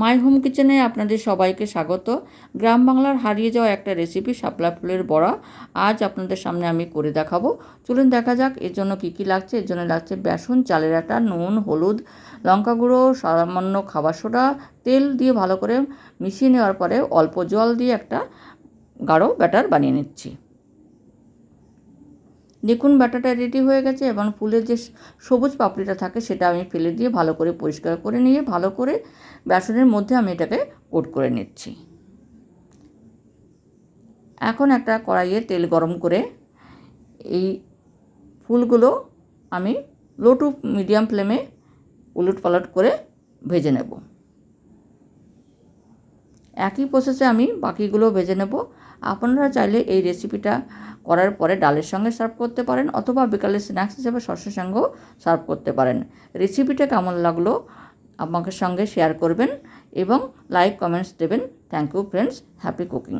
My home কিচেনে আপনাদের সবাইকে স্বাগত। গ্রাম বাংলার হারিয়ে যাওয়া একটা রেসিপি শাপলা ফুলের বড়া আজ আপনাদের সামনে আমি করে দেখাবো। চলুন দেখা যাক এর জন্য কী কী লাগছে। এর জন্য লাগছে বেসন, চালের আটা, নুন, হলুদ, লঙ্কা গুঁড়ো, সামান্য খাবার সোডা, তেল দিয়ে ভালো করে মিশিয়ে নেওয়ার পরে অল্প জল দিয়ে একটা গাঢ় ব্যাটার বানিয়ে নিচ্ছি। দেখুন ব্যাটাটা রেডি হয়ে গেছে এবং ফুলের যে সবুজ পাপড়িটা থাকে সেটা আমি ফেলে দিয়ে ভালো করে পরিষ্কার করে নিয়ে ভালো করে বেসনের মধ্যে আমি এটাকে কোট করে নিচ্ছি। এখন একটা কড়াইয়ে তেল গরম করে এই ফুলগুলো আমি লো টু মিডিয়াম ফ্লেমে উলট পালট করে ভেজে নেব। একই প্রসেসে আমি বাকিগুলো ভেজে নেব। আপনারা চাইলে এই রেসিপিটা করার পরে ডালের সঙ্গে সার্ভ করতে পারেন অথবা বিকালে স্ন্যাক্স হিসেবে শস্যের সঙ্গেও সার্ভ করতে পারেন। রেসিপিটা কেমন লাগল আমাকে সঙ্গে শেয়ার করবেন এবং লাইক কমেন্টস দেবেন। Thank you friends happy cooking